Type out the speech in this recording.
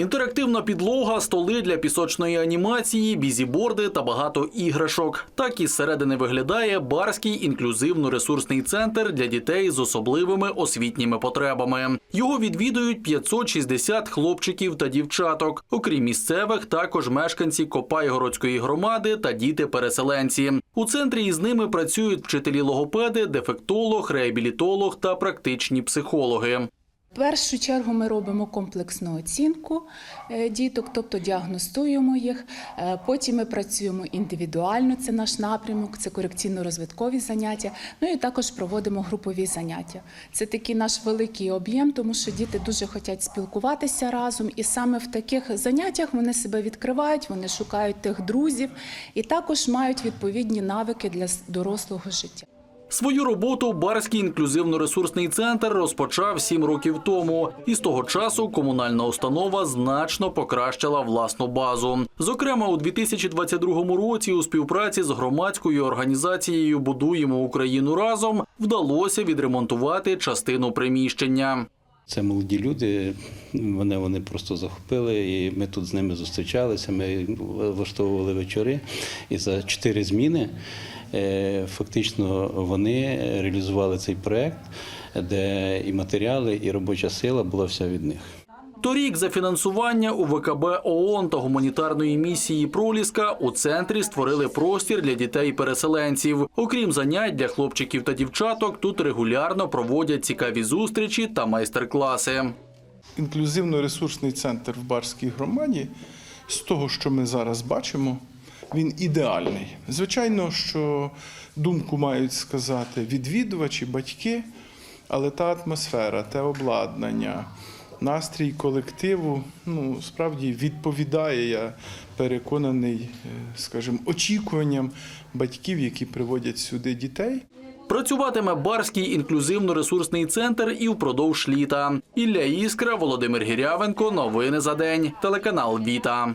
Інтерактивна підлога, столи для пісочної анімації, бізіборди та багато іграшок. Так із середини виглядає Барський інклюзивно-ресурсний центр для дітей з особливими освітніми потребами. Його відвідують 560 хлопчиків та дівчаток. Окрім місцевих, також мешканці Копайгородської громади та діти-переселенці. У центрі із ними працюють вчителі логопеди, дефектолог, реабілітолог та практичні психологи. В першу чергу ми робимо комплексну оцінку е, діток, тобто діагностуємо їх. Е, Потім ми працюємо індивідуально, це наш напрямок, це корекційно-розвиткові заняття. Ну і також проводимо групові заняття. Це такий наш великий об'єм, тому що діти дуже хочуть спілкуватися разом, і саме в таких заняттях вони себе відкривають, вони шукають тих друзів і також мають відповідні навики для дорослого життя. Свою роботу Барський інклюзивно-ресурсний центр розпочав сім років тому, і з того часу комунальна установа значно покращила власну базу. Зокрема, у 2022 році у співпраці з громадською організацією Будуємо Україну разом вдалося відремонтувати частину приміщення. Це молоді люди, мене вони просто захопили, і ми тут з ними зустрічалися. Ми влаштовували вечори. І за чотири зміни е, фактично вони реалізували цей проект, де і матеріали, і робоча сила була вся від них. Торік за фінансування УВКБ ООН та гуманітарної місії Проліска у центрі створили простір для дітей-переселенців. Окрім занять для хлопчиків та дівчаток, тут регулярно проводять цікаві зустрічі та майстер-класи. інклюзивно-ресурсний центр в Барській громаді, з того, що ми зараз бачимо, він ідеальний. Звичайно, що думку мають сказати відвідувачі, батьки, але та атмосфера, те обладнання, настрій колективу ну, справді відповідає, я переконаний, е, скажімо, очікуванням батьків, які приводять сюди дітей. Працюватиме Барський інклюзивно-ресурсний центр і впродовж літа. Ілля Іскра, Володимир Гірявенко. Новини за день. Телеканал Віта.